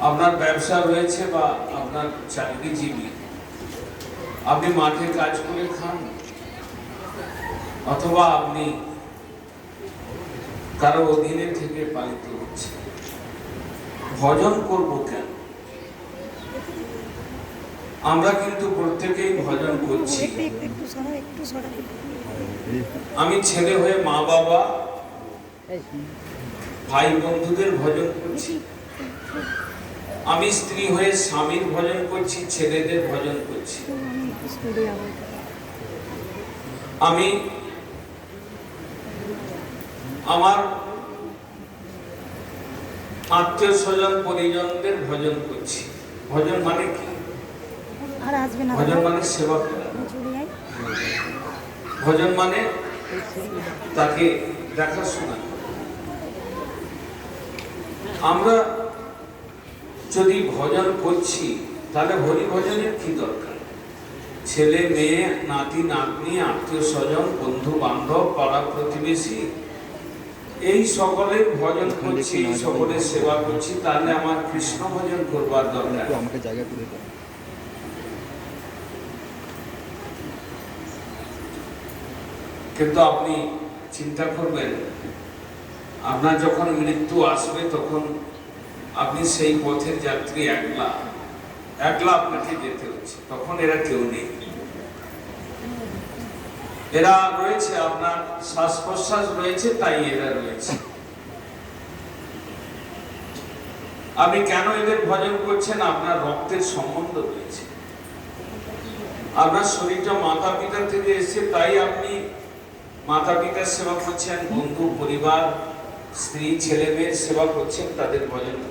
আপনার ব্যবসা রয়েছে বা আপনার চাকরিজীবী আপনি মাঠে কাজ করে খান? অথবা আপনি কারও অধীনে থেকে পালিত হচ্ছে ভজন করব কেন? আমরা কিন্তু প্রত্যেকেই ভজন করছি। আমি ছেলে হয়ে মা বাবা ভাই বন্ধুদের ভজন করছি। আমি স্ত্রী হয়ে স্বামীর ভজন করছি ছেলেদের ভজন করছি। আমি আমার আত্মীয় স্বজন পরিজনদের ভজন করছি। ভজন মানে কি? ভজন মানে সেবা করা। ভজন মানে তাকে দেখাশোনা। করা। আমরা যদি ভজন করছি তাহলে হরি ভজনের কি দরকার? ছেলে মেয়ে নাতি নাতনি আত্মীয় স্বজন বন্ধু বান্ধব পাড়া প্রতিবেশী এই সকলের ভজন করছি এই সকলের সেবা করছি তাহলে আমার কৃষ্ণ ভজন করবার দরকার। আমাকে জায়গা করে কিন্তু আপনি চিন্তা করবেন আপনার যখন মৃত্যু আসবে, তখন আপনি সেই পথের যাত্রী একলা একলা আপনাকে যেতে হচ্ছে। তখন এরা কেউ নেই। এরা রয়েছে, আপনার শ্বাস প্রশ্বাস রয়েছে, তাই এরা রয়েছে। আপনি কেন এদের ভজন করছেন? আপনার রক্তের সম্বন্ধ রয়েছে। আপনার শরীরটা মাতা পিতা থেকে এসেছে, তাই আপনি মাতা পিতার সেবা করছেন, বন্ধু, পরিবার স্ত্রী ছেলে মেয়ের সেবা করছেন তাদের ভজন